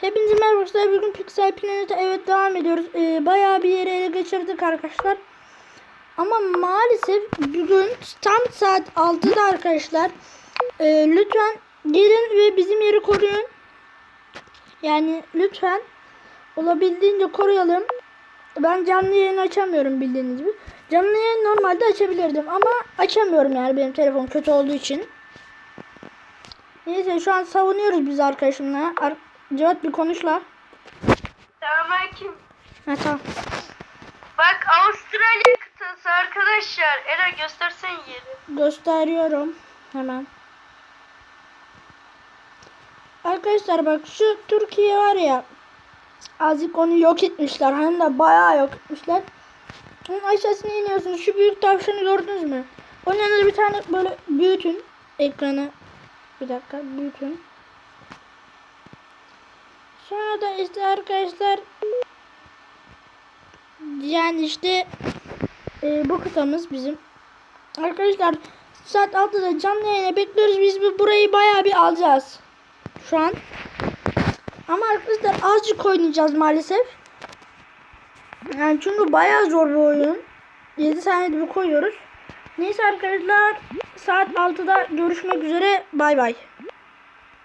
Hepinize merhaba arkadaşlar. Bugün Pixel Planet'e evet devam ediyoruz. Ee, bayağı bir yere ele geçirdik arkadaşlar. Ama maalesef bugün tam saat 6'da arkadaşlar. Ee, lütfen gelin ve bizim yeri koruyun. Yani lütfen olabildiğince koruyalım. Ben canlı yayın açamıyorum bildiğiniz gibi. Canlı yayın normalde açabilirdim ama açamıyorum yani benim telefon kötü olduğu için. Neyse şu an savunuyoruz biz arkadaşımla. Ar Cevat bir konuş la. Selamünaleyküm. Ha tamam. Bak Avustralya kıtası arkadaşlar. Eren göstersen yeri. Gösteriyorum. Hemen. Arkadaşlar bak şu Türkiye var ya. Azıcık onu yok etmişler. Hem de bayağı yok etmişler. Onun aşağısına iniyorsunuz. Şu büyük tavşanı gördünüz mü? Onun yanında bir tane böyle büyütün. Ekranı. Bir dakika büyütün. Sonra da işte arkadaşlar yani işte e, bu kıtamız bizim. Arkadaşlar saat 6'da canlı yayına bekliyoruz. Biz bu burayı bayağı bir alacağız. Şu an. Ama arkadaşlar azıcık oynayacağız maalesef. Yani çünkü bayağı zor bir oyun. 7 saniyede bir koyuyoruz. Neyse arkadaşlar saat 6'da görüşmek üzere. Bay bay.